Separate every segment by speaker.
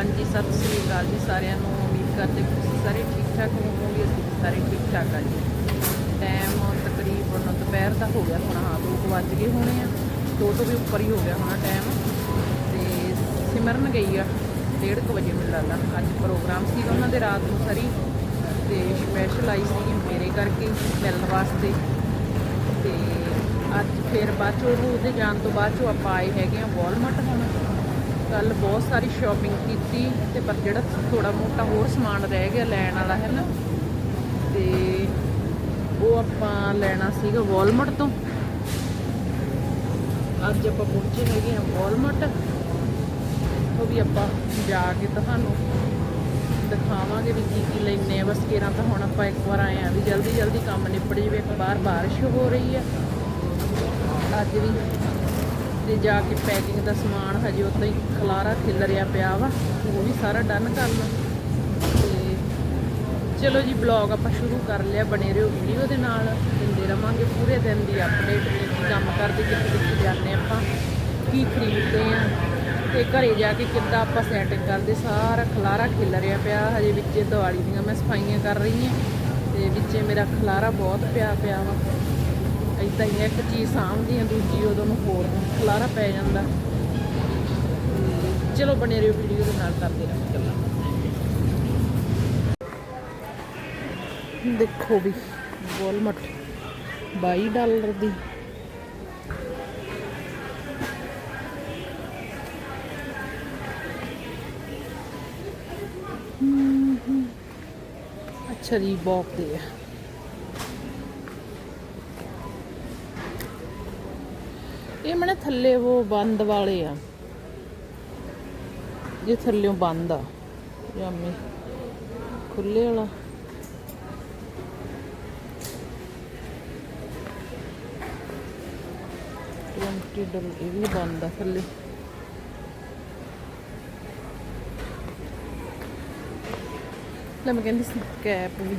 Speaker 1: ਹਾਂਜੀ, ਸਤਿ ਸ੍ਰੀ ਅਕਾਲ ਜੀ ਸਾਰਿਆਂ ਨੂੰ। ਉਮੀਦ ਕਰਦੇ ਤੁਸੀਂ ਸਾਰੇ ਠੀਕ ਠਾਕ ਹੋਵੋਗੇ ਅਸੀਂ ਵੀ ਸਾਰੇ ਠੀਕ ਠਾਕ ਆ ਜੀ। ਟਾਈਮ ਤਕਰੀਬਨ ਦੁਪਹਿਰ ਦਾ ਹੋ ਗਿਆ ਹੁਣ, ਹਾਂ 2 ਵੱਜ ਗਏ ਹੋਣੇ ਆ। ਦੋ ਤੋਂ ਵੀ ਉੱਪਰ ਹੀ ਹੋ ਗਿਆ ਹੋਣਾ ਟਾਈਮ ਤੇ ਸਿਮਰਨ ਗਈ ਆ 1:30 ਵਜੇ ਮੈਨੂੰ ਲੱਗਦਾ। ਅੱਜ ਪ੍ਰੋਗਰਾਮ ਸੀਗਾ ਉਹਨਾਂ ਦੇ ਰਾਤ ਨੂੰ ਸਰੀ। ਤੇ ਸਪੈਸ਼ਲ ਆਈ ਸੀ ਮੇਰੇ ਕਰਕੇ, ਮਿਲਣ ਵਾਸਤੇ। ਤੇ ਅੱਜ ਫਿਰ ਬਾਅਦ ਚੋਂ ਉਹਦੇ ਜਾਣ ਤੋਂ ਬਾਅਦ ਚੋਂ ਆਪਾਂ ਆਏ ਹੈਗੇ ਆ ਵਾਲਮਾਰਟ ਹੁਣ। ਕੱਲ ਬਹੁਤ ਸਾਰੀ ਸ਼ਾਪਿੰਗ ਕੀਤੀ ਤੇ ਪਰ ਜਿਹੜਾ ਥੋੜਾ ਮੋਟਾ ਹੋਰ ਸਮਾਨ ਰਹਿ ਗਿਆ ਲੈਣ ਵਾਲਾ ਹੈ ਨਾ, ਤੇ ਉਹ ਆਪਾਂ ਲੈਣਾ ਸੀਗਾ ਵਾਲਮਾਰਟ ਤੋਂ। ਅੱਜ ਆਪਾਂ ਪਹੁੰਚੇ ਹੈਗੇ ਆ ਵਾਲਮਾਰਟ ਉਹ ਵੀ ਆਪਾਂ ਜਾ ਕੇ ਤੁਹਾਨੂੰ ਦਿਖਾਵਾਂਗੇ ਵੀ ਕੀ ਕੀ ਲੈਣੇ ਆ ਬਸ ਕਿਰਾਂ ਤਾਂ ਹੁਣ ਆਪਾਂ ਇੱਕ ਵਾਰ ਆਏ ਆ ਵੀ ਜਲਦੀ ਜਲਦੀ ਕੰਮ ਨਿਪੜ ਜਾਵੇ ਇੱਕ ਬਾਹਰ ਬਾਰਿਸ਼ ਹੋ ਰਹੀ ਆ ਅੱਜ ਵੀ ਤੇ ਜਾ ਕੇ ਪੈਕਿੰਗ ਦਾ ਸਮਾਨ ਹਜੇ ਉਦਾਂ ਹੀ ਖਲਾਰਾ ਖਿਲਰਿਆ ਪਿਆ ਵਾ, ਉਹ ਵੀ ਸਾਰਾ ਡਨ ਕਰ ਲਓ। ਤੇ ਚਲੋ ਜੀ ਬਲੌਗ ਆਪਾਂ ਸ਼ੁਰੂ ਕਰ ਲਿਆ ਬਣੇ ਰਹੋ ਵੀਡੀਓ ਦੇ ਨਾਲ। ਦਿੰਦੇ ਰਵਾਂਗੇ ਪੂਰੇ ਦਿਨ ਦੀ ਅਪਡੇਟ ਕੀ ਕੰਮ ਕਰਦੇ ਕਿੱਥੇ ਕਿੱਥੇ ਜਾਂਦੇ ਆਪਾਂ, ਕੀ ਖਰੀਦਦੇ ਆ। ਤੇ ਘਰੇ ਜਾ ਕੇ ਕਿੱਦਾਂ ਆਪਾਂ ਸੈਟਿੰਗ ਕਰਦੇ, ਸਾਰਾ ਖਲਾਰਾ ਖਿਲਰਿਆ ਪਿਆ। ਹਜੇ ਵਿੱਚੇ ਦੀਵਾਲੀ ਦੀਆਂ ਮੈਂ ਸਫਾਈਆਂ ਕਰ ਰਹੀ ਹਾਂ, ਤੇ ਵਿੱਚੇ ਮੇਰਾ ਖਲਾਰਾ ਬਹੁਤ ਪਿਆ ਪਿਆ ਵਾ। ਇਦਾਂ ਹੀ ਇੱਕ ਚੀਜ਼ ਸਾਂਭਦੀ ਆ ਦੂਜੀ ਉਦੋਂ ਨੂੰ ਹੋਰ ਖਲਾਰਾ ਪੈ ਜਾਂਦਾ। ਚਲੋ, ਬਣੇ ਰਹੋ ਵੀਡੀਓ ਦੇ ਨਾਲ, ਕਰਦੇ ਰਹਾਂਗੇ ਗੱਲਾਂ। ਦੇਖੋ ਵੀ ਵਾਲਮਟ 22 ਡਾਲਰ ਦੀ। ਅੱਛਾ ਜੀ ਬੌਕ ਦੇ ਆ ਇਹ ਮਨੇ ਥੱਲੇ ਉਹ ਬੰਦ ਵਾਲੇ ਆ। ਇਹ ਥੱਲਿਓਂ ਬੰਦ ਆ। ਜਾਮੇ ਖੁੱਲੇ ਵਾਲਾ। ਟਵੰਟੀ ਡਲ ਇਹ ਵੀ ਬੰਦ ਆ ਥੱਲੇ। ਲੈ ਮੈਂ ਕਹਿੰਦੀ ਸੀ ਕੈਪ ਵੀ।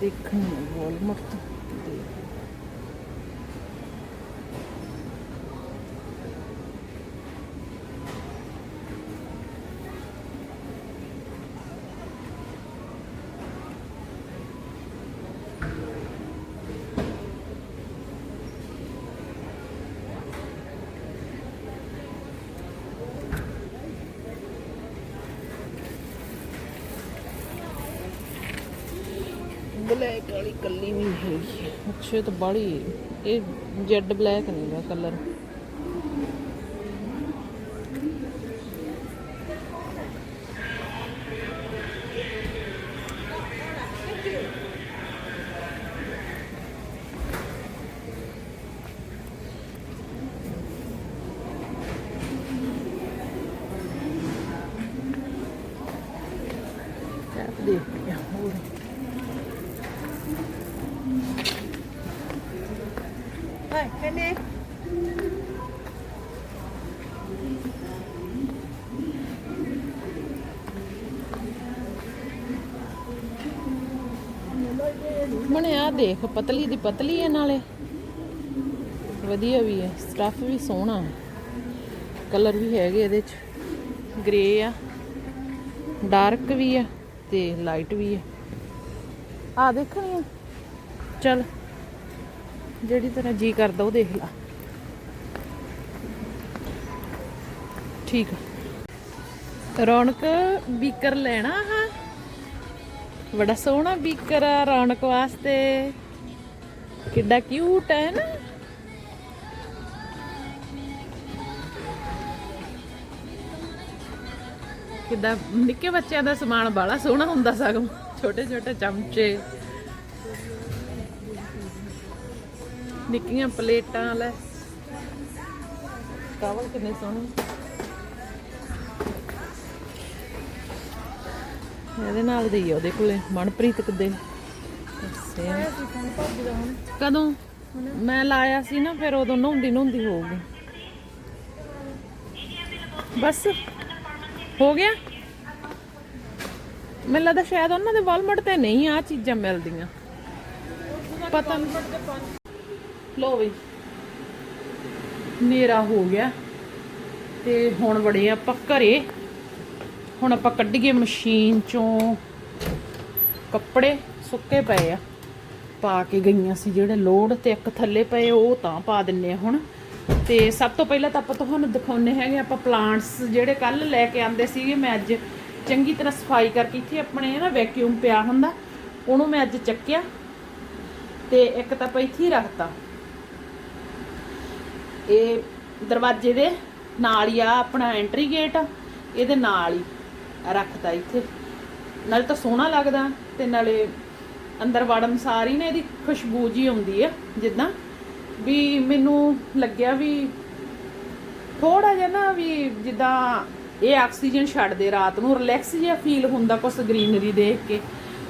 Speaker 1: ਦੇਖਣੀ ਹੈ ਵਾਲਮਾਰਟ। ਤੋਂ ਦੇਖ ਬਲੈਕ ਵਾਲੀ ਕੱਲੀ ਵੀ ਹੈਗੀ। ਹੈ। ਅੱਛਾ ਇਹ ਤਾਂ ਬੜੀ ਇਹ ਜੈਡ ਬਲੈਕ ਨਹੀਂ ਗਾ ਕਲਰ ਦੇਖ
Speaker 2: Này, cái
Speaker 1: ਦੇਖ ਪਤਲੀ ਦੀ ਪਤਲੀ ਹੈ ਨਾਲੇ। ਵਧੀਆ ਵੀ ਹੈ ਸਟੱਫ ਵੀ ਸੋਹਣਾ। ਕਲਰ ਵੀ ਹੈਗੇ ਇਹਦੇ ਚ। ਗ੍ਰੇ ਆ ਡਾਰਕ ਵੀ ਆ ਤੇ ਲਾਈਟ ਵੀ ਆ। ਆ ਦੇਖਣੀ ਆ। ਚਲ। ਜਿਹੜੀ ਤਰ੍ਹਾਂ ਜੀ ਕਰਦਾ ਉਹ ਦੇਖ ਲਾ। ਠੀਕ ਰੌਣਕ ਬੀਕਰ ਲੈਣਾ ਹਾਂ ਬੜਾ ਸੋਹਣਾ ਬੀਕਰ ਆ ਰੌਣਕ ਵਾਸਤੇ। ਕਿੱਡਾ ਕਿਊਟ ਹੈ ਨਾ? ਕਿੱਦਾਂ ਨਿੱਕੇ ਬੱਚਿਆਂ ਦਾ ਸਮਾਨ ਬੜਾ ਸੋਹਣਾ ਹੁੰਦਾ ਸਗੋਂ। ਛੋਟੇ ਛੋਟੇ ਚਮਚੇ। ਨਿੱਕੀਆਂ ਪਲੇਟਾਂ ਲੈ। ਕਾਵਲ ਕਿੰਨੇ ਸੋਹਣੇ। ਇਹਦੇ ਨਾਲ ਦੇ ਆ ਉਹਦੇ ਕੋਲੇ, ਮਨਪ੍ਰੀਤ ਕਿਦੇ। ਕਦੋਂ? ਮੈਂ ਲਾਇਆ ਸੀ ਨਾ, ਫਿਰ ਉਦੋਂ ਨਹਾਉਂਦੀ ਨਹਾਉਂਦੀ ਹੋਊਗੀ ਬਸ, ਹੋ ਗਿਆ? ਮੈਨੂੰ ਲੱਗਦਾ ਸ਼ਾਇਦ ਉਹਨਾਂ ਦੇ ਵਾਲਮਾਰਟ ਤੇ ਨਹੀਂ ਆ ਚੀਜ਼ਾਂ ਮਿਲਦੀਆਂ। ਪਤਾ ਨਹੀਂ ਲੋ ਵੀ ਹਨੇਰਾ ਹੋ ਗਿਆ। ਤੇ ਹੁਣ ਬੜੇ ਆਪਾਂ ਘਰੇ। ਹੁਣ ਆਪਾਂ ਕੱਢੀਏ ਮਸ਼ੀਨ ਚੋਂ ਕੱਪੜੇ। ਸੁੱਕੇ ਪਏ ਆ। ਪਾ ਕੇ ਗਈਆਂ ਸੀ ਜਿਹੜੇ ਲੋਡ ਤੇ ਇੱਕ ਥੱਲੇ ਪਏ, ਉਹ ਤਾਂ ਪਾ ਦਿੰਨੇ ਆ ਹੁਣ। ਤੇ ਸਭ ਤੋਂ ਪਹਿਲਾਂ ਤਾਂ ਆਪਾਂ ਤੁਹਾਨੂੰ ਦਿਖਾਉਨੇ ਹੈਗੇ ਆਪਾਂ ਪਲਾਂਟਸ ਜਿਹੜੇ ਕੱਲ ਲੈ ਕੇ ਆਂਦੇ ਸੀਗੇ। ਮੈਂ ਅੱਜ ਚੰਗੀ ਤਰ੍ਹਾਂ ਸਫ਼ਾਈ ਕਰਕੇ ਇੱਥੇ ਆਪਣੇ ਨਾ ਵੈਕਿਊਮ ਪਿਆ ਹੁੰਦਾ। ਉਹਨੂੰ ਮੈਂ ਅੱਜ ਚੱਕਿਆ। ਤੇ ਇੱਕ ਤਾਂ ਆਪਾਂ ਇੱਥੇ ਹੀ ਰੱਖਤਾ। ਇਹ ਦਰਵਾਜ਼ੇ ਦੇ ਨਾਲ ਹੀ ਆ ਆਪਣਾ ਐਂਟਰੀ ਗੇਟ ਇਹਦੇ ਨਾਲ ਹੀ ਰੱਖਦਾ ਇੱਥੇ। ਨਾਲੇ ਤਾਂ ਸੋਹਣਾ ਲੱਗਦਾ ਤੇ ਨਾਲੇ ਅੰਦਰ ਵੜਨ ਸਾਰੀ ਨੇ ਇਹਦੀ ਖੁਸ਼ਬੂ ਜੀ ਆਉਂਦੀ ਆ, ਜਿੱਦਾਂ ਵੀ ਮੈਨੂੰ ਲੱਗਿਆ ਵੀ ਥੋੜਾ ਜਿਹਾ ਨਾ ਵੀ ਜਿੱਦਾਂ ਇਹ ਆਕਸੀਜਨ ਛੱਡਦੇ ਰਾਤ ਨੂੰ ਰਿਲੈਕਸ ਜਿਹਾ ਫੀਲ ਹੁੰਦਾ ਕੁਛ ਗ੍ਰੀਨਰੀ ਦੇਖ ਕੇ।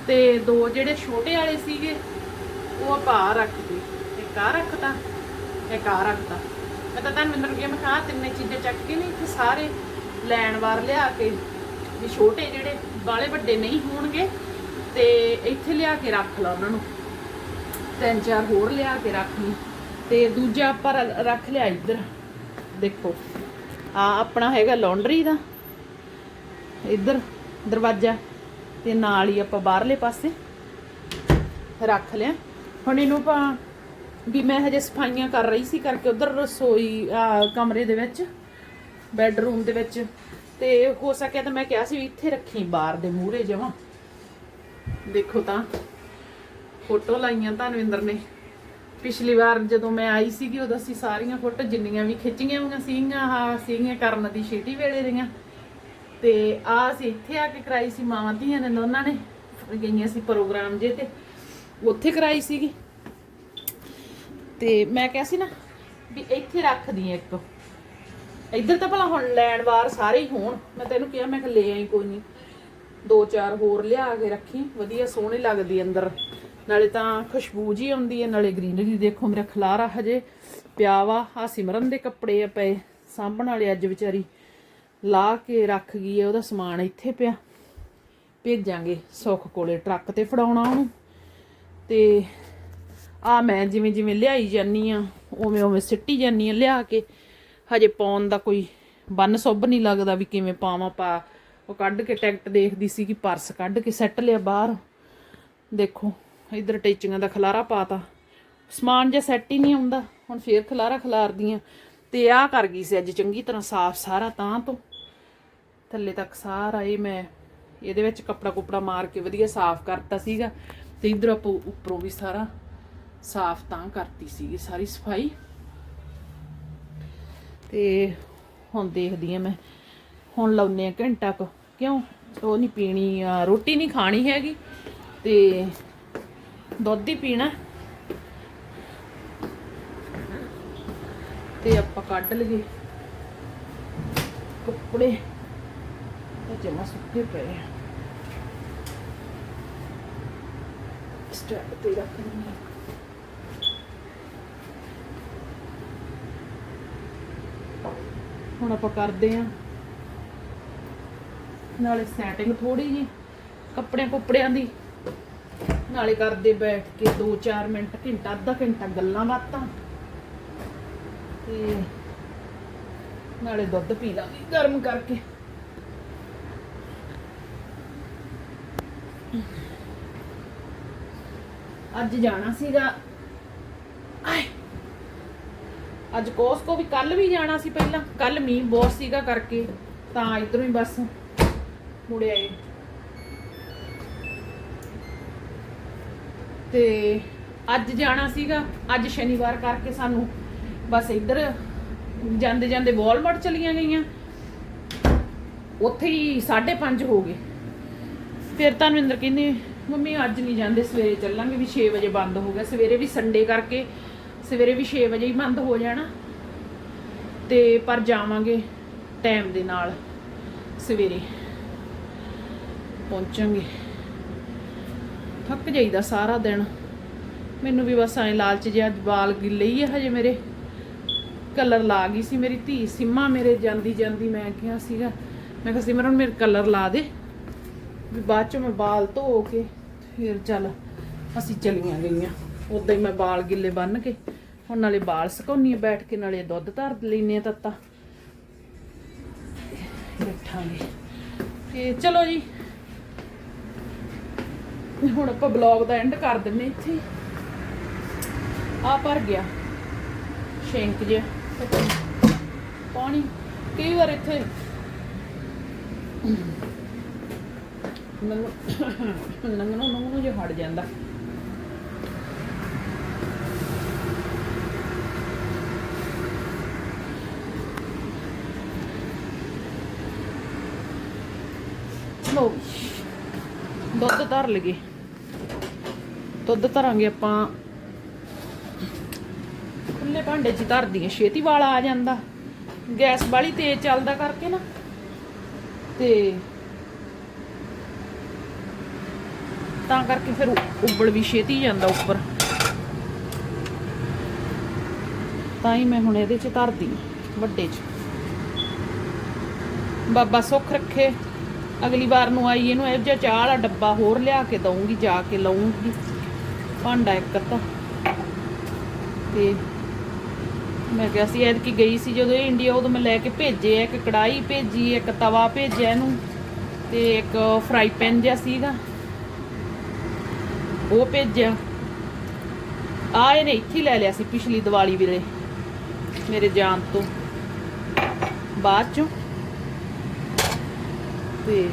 Speaker 1: ਤੇ ਦੋ ਜਿਹੜੇ ਛੋਟੇ ਵਾਲੇ ਸੀਗੇ, ਉਹ ਆਪਾਂ ਰੱਖਦੇ ਇੱਕ ਆ ਰੱਖਦਾ ਇੱਕ ਆ ਰੱਖਦਾ ਮੈਂ ਤਾਂ ਤੁਹਾਨੂੰ ਮੈਨੂੰ ਕਿਹਾ, ਮੈਂ ਕਿਹਾ, ਆਹ ਤਿੰਨੇ ਚੀਜ਼ਾਂ ਚੱਕ ਕੇ ਨਹੀਂ ਇੱਥੇ ਸਾਰੇ ਲੈਣ ਵਾਰ ਲਿਆ ਕੇ ਵੀ ਛੋਟੇ ਜਿਹੜੇ ਬਾਲੇ ਵੱਡੇ ਨਹੀਂ ਹੋਣਗੇ, ਤੇ ਇੱਥੇ ਲਿਆ ਕੇ ਰੱਖ ਲਾ ਉਹਨਾਂ ਨੂੰ। ਤਿੰਨ ਚਾਰ ਹੋਰ ਲਿਆ ਕੇ ਰੱਖ ਲਈ, ਤੇ ਦੂਜਾ ਆਪਾਂ ਰ- ਰੱਖ ਲਿਆ ਇੱਧਰ। ਦੇਖੋ, ਆ ਆਪਣਾ ਹੈਗਾ ਲਾਂਡਰੀ ਦਾ। ਇੱਧਰ ਦਰਵਾਜ਼ਾ, ਤੇ ਨਾਲ ਹੀ ਆਪਾਂ ਬਾਹਰਲੇ ਪਾਸੇ ਰੱਖ ਲਿਆ। ਹੁਣ ਇਹਨੂੰ ਆਪਾਂ ਵੀ ਮੈਂ ਹਜੇ ਸਫਾਈਆਂ ਕਰ ਰਹੀ ਸੀ ਕਰਕੇ ਉਧਰ ਰਸੋਈ ਕਮਰੇ ਦੇ ਵਿੱਚ, ਬੈੱਡਰੂਮ ਦੇ ਵਿੱਚ। ਤੇ ਹੋ ਸਕਿਆ ਤਾਂ ਮੈਂ ਕਿਹਾ ਸੀ ਵੀ ਇੱਥੇ ਰੱਖੀ ਬਾਹਰ ਦੇ ਮੂਹਰੇ ਜਮਾ। ਦੇਖੋ ਤਾਂ, ਫੋਟੋ ਲਾਈਆਂ ਧਨਵਿੰਦਰ ਨੇ। ਪਿਛਲੀ ਵਾਰ ਜਦੋਂ ਮੈਂ ਆਈ ਸੀਗੀ, ਉਦੋਂ ਅਸੀਂ ਸਾਰੀਆਂ ਫੋਟੋ ਜਿੰਨੀਆਂ ਵੀ ਖਿੱਚੀਆਂ ਹੋਈਆਂ ਸੀਗੀਆਂ ਆਹ ਸੀਗੀਆਂ ਕਰਨ ਦੀ ਛੇਟੀ ਵੇਲੇ ਦੀਆਂ ਤੇ ਆ ਅਸੀਂ ਇੱਥੇ ਆ ਕੇ ਕਰਾਈ ਸੀ, ਮਾਵਾਂ ਧੀਆਂ ਨੇ ਦੋਨਾਂ ਨੇ, ਗਈਆਂ ਸੀ ਪ੍ਰੋਗਰਾਮ ਜੇ ਤੇ। ਉੱਥੇ ਕਰਾਈ ਸੀਗੀ। ਤੇ ਮੈਂ ਕਿਹਾ ਸੀ ਨਾ ਵੀ ਇੱਥੇ ਰੱਖਦੀ ਆ ਇੱਕ। ਇੱਧਰ ਤਾਂ ਭਲਾ ਹੁਣ ਲੈਣ ਵਾਰ ਸਾਰੇ ਹੀ ਹੋਣ। ਮੈਂ ਤੈਨੂੰ ਕਿਹਾ, ਮੈਂ ਕਿ ਲੈ ਆਈ ਕੋਈ ਨਹੀਂ ਦੋ ਚਾਰ ਹੋਰ ਲਿਆ ਕੇ ਰੱਖੀ। ਵਧੀਆ ਸੋਹਣੀ ਲੱਗਦੀ ਅੰਦਰ। ਨਾਲੇ ਤਾਂ ਖੁਸ਼ਬੂ ਜੀ ਆਉਂਦੀ ਹੈ ਨਾਲੇ ਗ੍ਰੀਨਰੀ ਦੇਖੋ ਮੇਰਾ ਖਲਾਰਾ ਹਜੇ ਪਿਆ ਵਾ। ਆ ਸਿਮਰਨ ਦੇ ਕੱਪੜੇ ਆ ਪਏ। ਸਾਂਭਣ ਵਾਲੇ ਅੱਜ ਵਿਚਾਰੀ ਲਾ ਕੇ ਰੱਖ ਗਈ ਹੈ ਉਹਦਾ ਸਮਾਨ ਇੱਥੇ ਪਿਆ। ਭੇਜਾਂਗੇ ਸੁੱਖ ਕੋਲੇ ਟਰੱਕ ਤੇ ਫੜਾਉਣਾ ਉਹਨੂੰ। ਤੇ ਆ ਮੈਂ ਜਿਵੇਂ ਜਿਵੇਂ ਲਿਆਈ ਜਾਨੀ ਆ, ਉਵੇਂ ਉਵੇਂ ਸਿੱਟੀ ਜਾਨੀ ਆ ਲਿਆ ਕੇ। ਹਜੇ ਪਾਉਣ ਦਾ ਕੋਈ ਬੰਨ ਸੁੱਭ ਨਹੀਂ ਲੱਗਦਾ ਵੀ ਕਿਵੇਂ ਪਾਵਾਂ ਪਾ। ਉਹ ਕੱਢ ਕੇ ਟਿਕਟ ਦੇਖਦੀ ਸੀ ਕਿ ਪਰਸ ਕੱਢ ਕੇ ਸੈੱਟ ਲਿਆ ਬਾਹਰ। ਦੇਖੋ, ਇਧਰ ਟੀਚਿੰਗਾਂ ਦਾ ਖਲਾਰਾ ਪਾਤਾ। ਸਮਾਨ ਜੇ ਸੈੱਟ ਹੀ ਨਹੀਂ ਆਉਂਦਾ। ਹੁਣ ਫੇਰ ਖਲਾਰਾ ਖਲਾਰਦੀਆਂ ਤੇ ਆਹ ਕਰ ਗਈ ਸੀ ਅੱਜ ਚੰਗੀ ਤਰ੍ਹਾਂ ਸਾਫ਼ ਸਾਰਾ ਤਾਂ ਤੋਂ। ਥੱਲੇ ਤੱਕ ਸਾਰਾ ਇਹ ਮੈਂ ਇਹਦੇ ਵਿੱਚ ਕੱਪੜਾ ਕੁਪੜਾ ਮਾਰ ਕੇ ਵਧੀਆ ਸਾਫ਼ ਕਰਤਾ ਸੀਗਾ। ਤੇ ਇਧਰ ਆਪਾਂ ਉੱਪਰੋਂ ਵੀ ਸਾਰਾ ਸਾਫ਼ ਤਾਂ ਕਰਤੀ ਸੀਗੀ ਸਾਰੀ ਸਫ਼ਾਈ। ਤੇ ਹੁਣ ਦੇਖਦੀ ਆ ਮੈਂ। ਹੁਣ ਲਾਉਨੇ ਆ ਘੰਟਾ ਕੁ। ਕਿਉਂ? ਉਹ ਨਹੀਂ ਪੀਣੀ ਆ ਰੋਟੀ ਨਹੀਂ ਖਾਣੀ ਹੈਗੀ। ਤੇ ਦੁੱਧ ਹੀ ਪੀਣਾ। ਤੇ ਆਪਾਂ ਕੱਢ ਲਈਏ ਕੱਪੜੇ। ਇਹ ਜਮਾ ਸੁੱਕੇ ਪਏ ਆ। ਸਟੈਂਡ ਤੇ ਰੱਖ ਦਿੰਦੀ ਹੁਣ ਆਪਾਂ ਕਰਦੇ ਆ। ਨਾਲੇ ਸੈਟਿੰਗ ਥੋੜੀ ਜੀ, ਕੱਪੜਿਆਂ ਕੁੱਪੜਿਆਂ ਦੀ। ਨਾਲੇ ਕਰਦੇ ਬੈਠ ਕੇ 2-4 ਮਿੰਟ, ਘੰਟਾ, ਅੱਧਾ ਘੰਟਾ ਗੱਲਾਂ ਬਾਤਾਂ। ਤੇ ਨਾਲੇ ਦੁੱਧ ਪੀ ਲਾਂਗੇ ਗਰਮ ਕਰਕੇ। ਅੱਜ ਜਾਣਾ ਸੀਗਾ। ਆਏ। ਅੱਜ ਕੋਸਕੋ ਵੀ ਕੱਲ ਵੀ ਜਾਣਾ ਸੀ ਪਹਿਲਾਂ। ਕੱਲ ਮੀਂਹ ਬਹੁਤ ਸੀਗਾ ਕਰਕੇ, ਤਾਂ ਇਧਰੋਂ ਹੀ ਬਸ ਮੁੜ ਆਏ। ਤੇ ਅੱਜ ਜਾਣਾ ਸੀਗਾ, ਅੱਜ ਸ਼ਨੀਵਾਰ ਕਰਕੇ ਸਾਨੂੰ ਬਸ ਇੱਧਰ ਜਾਂਦੇ ਜਾਂਦੇ ਵਾਲਮਾਰਟ ਚਲੀਆਂ ਗਈਆਂ। ਉੱਥੇ ਹੀ 5:30 ਹੋ ਗਏ। ਫਿਰ ਧਨਵਿੰਦਰ ਕਹਿੰਦੇ, ਮੰਮੀ, ਅੱਜ ਨਹੀਂ ਜਾਂਦੇ, ਸਵੇਰੇ ਚੱਲਾਂਗੇ ਵੀ 6 ਵਜੇ ਬੰਦ ਹੋ ਗਿਆ। ਸਵੇਰੇ ਵੀ ਸੰਡੇ ਕਰਕੇ ਸਵੇਰੇ ਵੀ 6 ਵਜੇ ਹੀ ਬੰਦ ਹੋ ਜਾਣਾ। ਤੇ ਪਰ ਜਾਵਾਂਗੇ ਟਾਈਮ ਦੇ ਨਾਲ, ਸਵੇਰੇ। ਪਹੁੰਚਾਂਗੇ। ਥੱਕ ਜਾਈਦਾ ਸਾਰਾ ਦਿਨ। ਮੈਨੂੰ ਵੀ ਬਸ ਐ ਲਾਲਚ ਜਿਹਾ ਬਾਲ ਗਿੱਲੇ ਹੀ ਆ ਹਜੇ ਮੇਰੇ। ਕਲਰ ਲਾ ਗਈ ਸੀ ਮੇਰੀ ਧੀ, ਸਿੰਮਾ ਮੇਰੇ ਜਾਂਦੀ ਜਾਂਦੀ ਮੈਂ ਕਿਹਾ ਸੀਗਾ, ਮੈਂ ਕਿਹਾ ਸਿਮਰਨ ਮੇਰੇ ਕਲਰ ਲਾ ਦੇ। ਵੀ ਬਾਅਦ ਚ ਮੈਂ ਬਾਲ ਧੋ ਕੇ ਫਿਰ ਚੱਲ, ਅਸੀਂ ਚਲੀਆਂ ਗਈਆਂ। ਉਦਾਂ ਹੀ ਮੈਂ ਬਾਲ ਗਿੱਲੇ ਬੰਨ ਕੇ ਹੁਣ ਨਾਲੇ ਬਾਲ ਸੁਕਾਉਣੀ ਬੈਠ ਕੇ, ਨਾਲੇ ਦੁੱਧ ਧਰ ਲੈਨੇ ਆ ਤੱਤਾ। ਬੈਠਾਂਗੇ। ਤੇ ਚਲੋ ਜੀ। ਹੁਣ ਆਪਾਂ ਬਲੌਗ ਦਾ ਐਂਡ ਕਰ ਦਿੰਨੇ ਇੱਥੇ। ਆ ਭਰ ਗਿਆ। ਸ਼ੈਂਕ ਜਿਹਾ ਪਾਣੀ, ਕਈ ਵਾਰ ਇੱਥੇ ਨੰਗਣੋਂ ਨੰਗਣੋਂ ਨੰਗਣੋਂ ਜਿਹਾ ਹਟ ਜਾਂਦਾ। ਲੋ ਦੁੱਧ ਧਰ ਲਗੇ ਦੁੱਧ ਧਰਾਂਗੇ ਆਪਾਂ। ਖੁੱਲੇ ਭਾਂਡੇ 'ਚ ਹੀ ਧਰਦੀ ਛੇਤੀ ਵਾਲਾ ਆ ਜਾਂਦਾ। ਗੈਸ ਵਾਲੀ ਤੇਜ਼ ਚੱਲਦਾ ਕਰਕੇ ਨਾ। ਤੇ ਤਾਂ ਕਰਕੇ ਫਿਰ ਉ- ਉਬਲ ਵੀ ਛੇਤੀ ਜਾਂਦਾ ਉੱਪਰ। ਤਾਂ ਹੀ ਮੈਂ ਹੁਣ ਇਹਦੇ 'ਚ ਧਰਦੀ ਵੱਡੇ 'ਚ। ਬਾਬਾ ਸੁੱਖ ਰੱਖੇ। ਅਗਲੀ ਵਾਰ ਨੂੰ ਆਈ ਇਹਨੂੰ, ਇਹ ਜਿਹਾ ਚਾਹ ਵਾਲਾ ਡੱਬਾ ਹੋਰ ਲਿਆ ਕੇ ਦਊਂਗੀ, ਜਾ ਕੇ ਲਊਂਗੀ। ਭਾਂਡਾ ਇੱਕ ਅੱਧਾ। ਤੇ ਮੈਂ ਕਿਹਾ ਸੀ, ਐਤਕੀ ਗਈ ਸੀ ਜਦੋਂ ਇਹ ਇੰਡੀਆ ਉਦੋਂ ਮੈਂ ਲੈ ਕੇ ਭੇਜੇ ਇੱਕ ਕੜਾਈ ਭੇਜੀ, ਇੱਕ ਤਵਾ ਭੇਜਿਆ ਇਹਨੂੰ, ਤੇ ਇੱਕ ਫਰਾਈ ਪੈਨ ਜਿਹਾ ਸੀਗਾ। ਉਹ ਭੇਜਿਆ। ਆ ਇਹਨੇ ਇੱਥੇ ਲੈ ਲਿਆ ਸੀ ਪਿਛਲੀ ਦੀਵਾਲੀ ਵੇਲੇ, ਮੇਰੇ ਜਾਣ ਤੋਂ। ਬਾਅਦ ਚੋਂ ਤੇ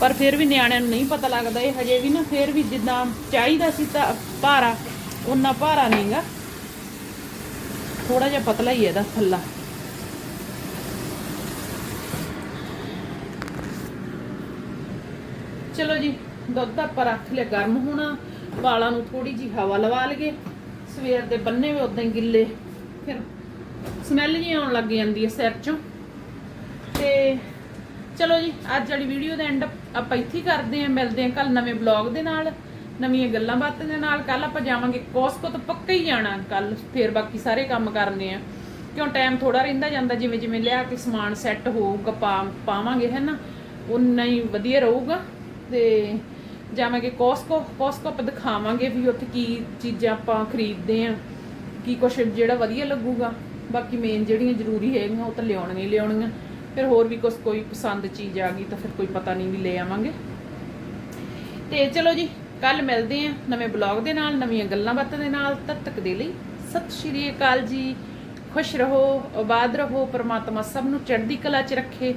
Speaker 1: ਪਰ ਫਿਰ ਵੀ ਨਿਆਣਿਆਂ ਨੂੰ ਨਹੀਂ ਪਤਾ ਲੱਗਦਾ, ਇਹ ਹਜੇ ਵੀ ਨਾ ਫਿਰ ਵੀ ਜਿੱਦਾਂ ਚਾਹੀਦਾ ਸੀ ਤਾਂ ਭਾਰਾ ਉਹਨਾਂ ਭਾਰਾ ਨਹੀਂਗਾ। ਥੋੜਾ ਜਿਹਾ ਪਤਲਾ ਹੀ ਹੈ ਇਹਦਾ ਥੱਲਾ। ਚਲੋ ਜੀ, ਦੁੱਧ ਆਪਾਂ ਰੱਖ ਲਿਆ, ਗਰਮ ਹੋਣਾ, ਵਾਲਾਂ ਨੂੰ ਥੋੜੀ ਜੀ ਹਵਾ ਲਵਾ ਲਈਏ। ਸਵੇਰ ਦੇ ਬੰਨੇ ਵੀ ਉਦਾਂ ਗਿੱਲੇ, ਫਿਰ ਸਮੈਲ ਜੀ ਆਉਣ ਲੱਗ ਜਾਂਦੀ ਹੈ ਸਿਰ ਚੋਂ। ਤੇ ਚਲੋ ਜੀ, ਅੱਜ ਵਾਲੀ ਵੀਡੀਓ ਦਾ ਐਂਡ ਆਪਾਂ ਇੱਥੇ ਕਰਦੇ ਆਂ ਮਿਲਦੇ ਆਂ ਕੱਲ ਨਵੇਂ ਬਲੌਗ ਦੇ ਨਾਲ, ਨਵੀਆਂ ਗੱਲਾਂ ਬਾਤਾਂ ਦੇ ਨਾਲ। ਕੱਲ ਆਪਾਂ ਜਾਵਾਂਗੇ ਕੋਸਕੋ ਤਾਂ ਪੱਕਾ ਹੀ ਜਾਣਾ ਕੱਲ ਫੇਰ ਬਾਕੀ ਸਾਰੇ ਕੰਮ ਕਰਨੇ ਆ। ਕਿਉਂ ਟਾਈਮ ਥੋੜਾ ਰਹਿੰਦਾ ਜਾਂਦਾ, ਜਿਵੇਂ ਜਿਵੇਂ ਲਿਆ ਕੇ ਸਮਾਨ ਸੈੱਟ ਹੋਊਗਾ, ਪਾ ਪਾਵਾਂਗੇ ਹੈ ਨਾ ਉਨਾ ਹੀ ਵਧੀਆ ਰਹੂਗਾ। ਤੇ ਜਾਵਾਂਗੇ ਕੋਸਕੋ ਕੋਸਕੋ ਆਪਾਂ ਦਿਖਾਵਾਂਗੇ ਵੀ ਉੱਥੇ ਕੀ ਚੀਜ਼ਾਂ ਆਪਾਂ ਖਰੀਦਦੇ ਆਂ ਕੀ ਕੁਛ ਜਿਹੜਾ ਵਧੀਆ ਲੱਗੂਗਾ। ਬਾਕੀ ਮੇਨ ਜਿਹੜੀਆਂ ਜ਼ਰੂਰੀ ਹੈਗੀਆਂ ਉਹ ਤਾਂ ਲਿਆਉਣੀਆਂ ਹੀ ਲਿਆਉਣੀਆਂ। ਫਿਰ ਹੋਰ ਵੀ ਕੁਛ ਕੋਈ ਪਸੰਦ ਚੀਜ਼ ਆ ਗਈ ਤਾਂ ਫਿਰ ਕੋਈ ਪਤਾ ਨਹੀਂ ਵੀ ਲੈ ਆਵਾਂਗੇ। ਤੇ ਚਲੋ ਜੀ ਕੱਲ ਮਿਲਦੇ ਆਂ ਨਵੇਂ ਬਲੌਗ ਦੇ ਨਾਲ, ਨਵੀਆਂ ਗੱਲਾਂ ਬਾਤਾਂ ਦੇ ਨਾਲ। ਤਦ ਤੱਕ ਦੇ ਲਈ ਸਤਿ ਸ਼੍ਰੀ ਅਕਾਲ ਜੀ। ਖੁਸ਼ ਰਹੋ, ਆਬਾਦ ਰਹੋ, ਪਰਮਾਤਮਾ ਸਭ ਨੂੰ ਚੜ੍ਹਦੀ ਕਲਾ 'ਚ ਰੱਖੇ।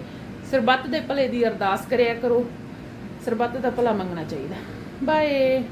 Speaker 1: ਸਰਬੱਤ ਦੇ ਭਲੇ ਦੀ ਅਰਦਾਸ ਕਰਿਆ ਕਰੋ। ਸਰਬੱਤ ਦਾ ਭਲਾ ਮੰਗਣਾ ਚਾਹੀਦਾ। ਬਾਏ।